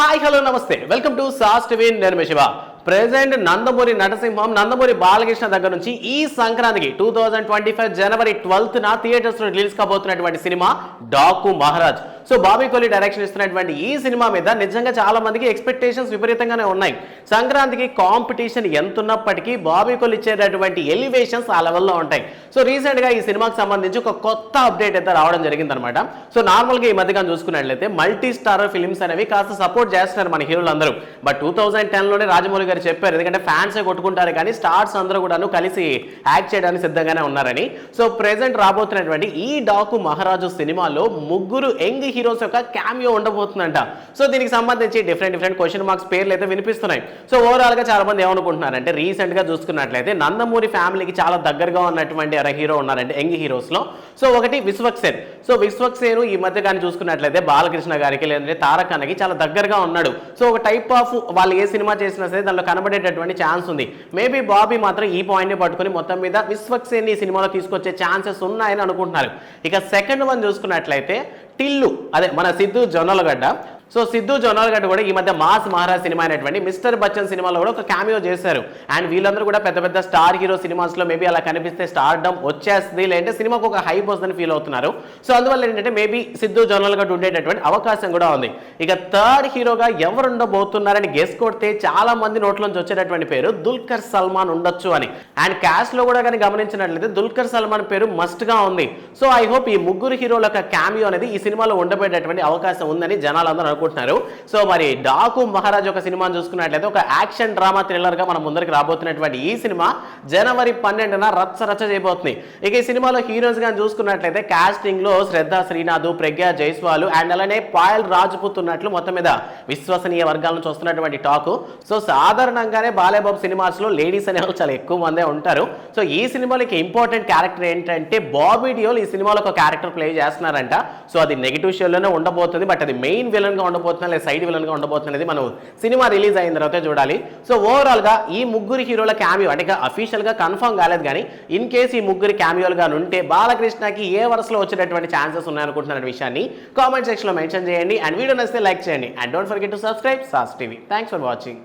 Hi hello నమస్తే. Welcome to sauce TV నేను Shiva. Present Nandamuri నటసింహం నందమూరి బాలకృష్ణ దగ్గర నుంచి ఈ సంక్రాంతికి two thousand twenty five January twelfth నా థియేటర్స్లో release కాబోతున్నటువంటి cinema Daaku Maharaj. So Bobby Kohli direction ఇస్తున్నటువంటి ఈ సినిమా మీద నిజంగా చాలా మందికి ఎక్స్పెక్టేషన్స్ విపరీతంగానే ఉన్నాయి. సంక్రాంతికి కాంపిటీషన్ ఎంత ఉన్నప్పటికీ బాబీ కోహ్లీ ఇచ్చేటటువంటి ఎలివేషన్స్ ఆ లెవెల్లో ఉంటాయి. సో రీసెంట్గా ఈ సినిమాకి సంబంధించి ఒక కొత్త అప్డేట్ అయితే రావడం జరిగిందనమాట సో నార్మల్గా ఈ మధ్యగా చూసుకున్నట్లయితే మల్టీ స్టార్ ఫిల్మ్స్ అనేవి కాస్త సపోర్ట్ చేస్తున్నారు మన హీరోలు అందరూ బట్ టూ థౌసండ్ టెన్లోనే రాజమౌళి గారు చెప్పారు ఎందుకంటే ఫ్యాన్స్ కొట్టుకుంటారు కానీ స్టార్స్ అందరూ కూడాను కలిసి యాక్ట్ చేయడానికి సిద్ధంగానే ఉన్నారని. సో ప్రెసెంట్ రాబోతున్నటువంటి ఈ డాకు మహారాజు సినిమాలో ముగ్గురు యంగ్ హీరోస్ యొక్క క్యామియో ఉండబోతుందంట. సో దీనికి సంబంధించి డిఫరెంట్ డిఫరెంట్ క్వశ్చన్ మార్క్స్ పేర్లు అయితే వినిపిస్తున్నాయి. సో ఓవరాల్గా చాలా మంది ఏమనుకుంటున్నారంటే రీసెంట్గా చూసుకున్నట్లయితే నందమూరి ఫ్యామిలీకి చాలా దగ్గరగా ఉన్నటువంటి అర హీరో ఉన్నారంటే యంగ్ హీరోస్లో సో ఒకటి విశ్వక్సేన్. సో విశ్వక్సేను ఈ మధ్య కానీ చూసుకున్నట్లయితే బాలకృష్ణ గారికి లేదంటే తారక్ అన్నకి చాలా దగ్గరగా ఉన్నాడు. సో ఒక టైప్ ఆఫ్ వాళ్ళు ఏ సినిమా చేసినా సరే దానిలో కనబడేటటువంటి ఛాన్స్ ఉంది. మేబీ బాబీ మాత్రం ఈ పాయింట్ని పట్టుకుని మొత్తం మీద విశ్వక్సేన్ ఈ సినిమాలో తీసుకొచ్చే ఛాన్సెస్ ఉన్నాయని అనుకుంటున్నారు. ఇక సెకండ్ వన్ చూసుకున్నట్లయితే టిల్లు అదే మన సిద్ధు జొన్నలగడ్డ. సో సిద్ధు గడ్డ కూడా ఈ మధ్య మాస్ మహారాజ్ సినిమా అయినటువంటి మిస్టర్ బచ్చన్ సినిమాలో కూడా ఒక క్యామియో చేశారు. అండ్ వీళ్ళందరూ కూడా పెద్ద పెద్ద స్టార్ హీరో సినిమాస్లో మేబీ అలా కనిపిస్తే స్టార్ డమ్ వచ్చేస్తుంది. లేదంటే సినిమాకు ఒక హైప్ వస్తుందని ఫీల్ అవుతున్నారు. సో అందువల్ల ఏంటంటే మేబీ సిద్ధు గడ్డ ఉండేటటువంటి అవకాశం కూడా ఉంది. ఇక థర్డ్ హీరోగా ఎవరు ఉండబోతున్నారని గెస్ కొడితే చాలా మంది నోట్లోంచి వచ్చేటటువంటి పేరు దుల్కర్ సల్మాన్ ఉండొచ్చు అని. అండ్ క్యాష్లో కూడా కానీ గమనించినట్లయితే దుల్కర్ సల్మాన్ పేరు మస్ట్గా ఉంది. సో ఐ హోప్ ఈ ముగ్గురు హీరోల యొక్క క్యామియో అనేది ఈ సినిమాలో ఉండబోయేటటువంటి అవకాశం ఉందని జనాలందరూ అనుకుంటున్నారు. సో మరి డాకు మహారాజ్ ఒక సినిమాను చూసుకున్నట్లయితే ఒక యాక్షన్ డ్రామా థ్రిల్లర్గా మన ముందరికి రాబోతున్నటువంటి ఈ సినిమా జనవరి పన్నెండున రచ్చ రచ్చ చేయబోతుంది. ఇక ఈ సినిమాలో హీరోస్గా చూసుకున్నట్లయితే కాస్టింగ్లో శ్రద్ధ శ్రీనాథ్ ప్రజ్ఞ జైస్వాల్ అండ్ అలానే పాయల్ రాజ్పుత్ ఉన్నట్లు మొత్తం మీద విశ్వసనీయ వర్గాల నుంచి వస్తున్నటువంటి టాక్. సో సాధారణంగానే బాలేబాబు సినిమాస్లో లేడీస్ అనే చాలా ఎక్కువ మందే ఉంటారు. సో ఈ సినిమాలకి ఇంపార్టెంట్ క్యారెక్టర్ ఏంటంటే బాబీ డియోల్ ఈ సినిమాలో ఒక క్యారెక్టర్ ప్లే చేస్తున్నారంట. సో అది నెగిటివ్ షోలోనే ఉండబోతుంది. బట్ అది మెయిన్ విలన్గా ఉండబోతున్నా లేదా సైడ్ విలన్గా ఉండబోతున్నా అనేది మనం సినిమా రిలీజ్ అయిన తర్వాత చూడాలి. సో ఓవరాల్గా ఈ ముగ్గురు హీరోల క్యామియో అంటే అఫీషియల్గా కన్ఫర్మ్ కాలేదు కానీ ఇన్ కేసు ఈ ముగ్గురు క్యామియోలుగా ఉంటే బాలకృష్ణకి ఏ వరుసలో వచ్చేటటువంటి ఛాన్సెస్ ఉన్నాయనుకుంటున్న విషయాన్ని కామెంట్ సెక్షన్లో మెన్షన్ చేయండి. అండ్ వీడియో నచ్చితే లైక్ చేయండి. And don't forget to subscribe SaaS TV thanks for watching